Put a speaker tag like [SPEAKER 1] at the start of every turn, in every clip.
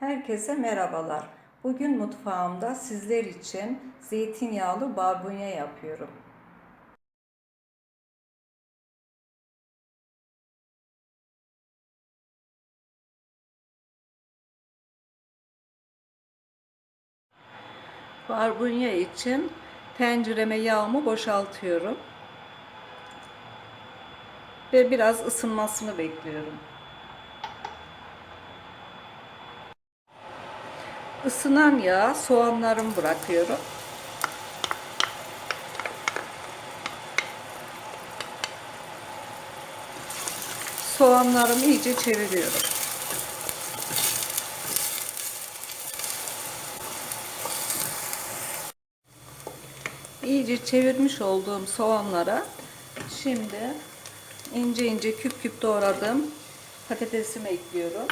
[SPEAKER 1] Herkese merhabalar. Bugün mutfağımda sizler için zeytinyağlı barbunya yapıyorum. Barbunya için tencereme yağımı boşaltıyorum. Ve biraz ısınmasını bekliyorum. Isınan yağa soğanlarımı bırakıyorum. Soğanlarımı iyice çeviriyorum. İyice çevirmiş olduğum soğanlara şimdi ince ince küp küp doğradığım patatesimi ekliyorum.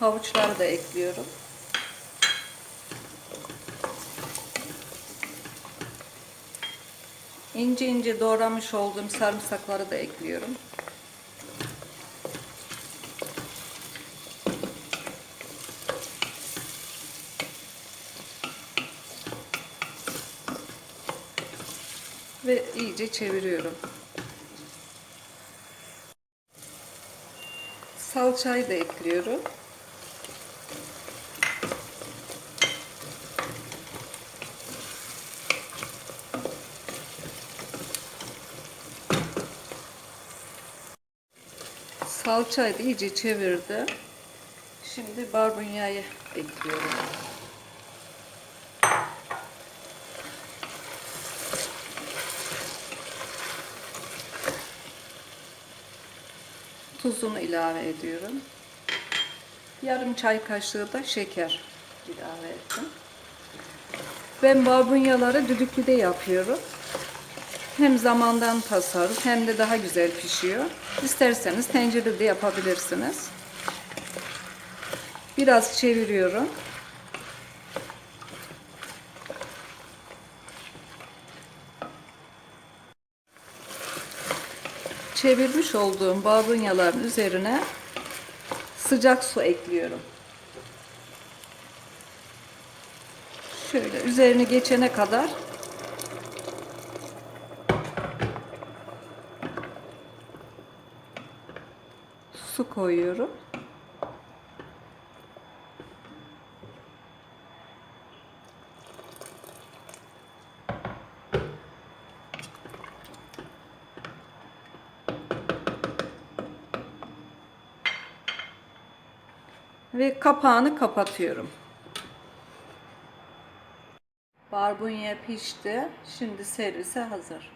[SPEAKER 1] Havuçları da ekliyorum. İnce ince doğramış olduğum sarımsakları da ekliyorum. Ve iyice çeviriyorum. Salçayı da ekliyorum. Salçayı da iyice çevirdim. Şimdi barbunyayı ekliyorum. Tuzunu ilave ediyorum. Yarım çay kaşığı da şeker ilave ettim. Ben barbunyaları düdüklüde yapıyorum. Hem zamandan tasarruf hem de daha güzel pişiyor. İsterseniz tencerede de yapabilirsiniz. Biraz çeviriyorum. Çevirmiş olduğum barbunyaların üzerine sıcak su ekliyorum. Şöyle üzerini geçene kadar su koyuyorum. Ve kapağını kapatıyorum. Barbunya pişti. Şimdi servise hazır.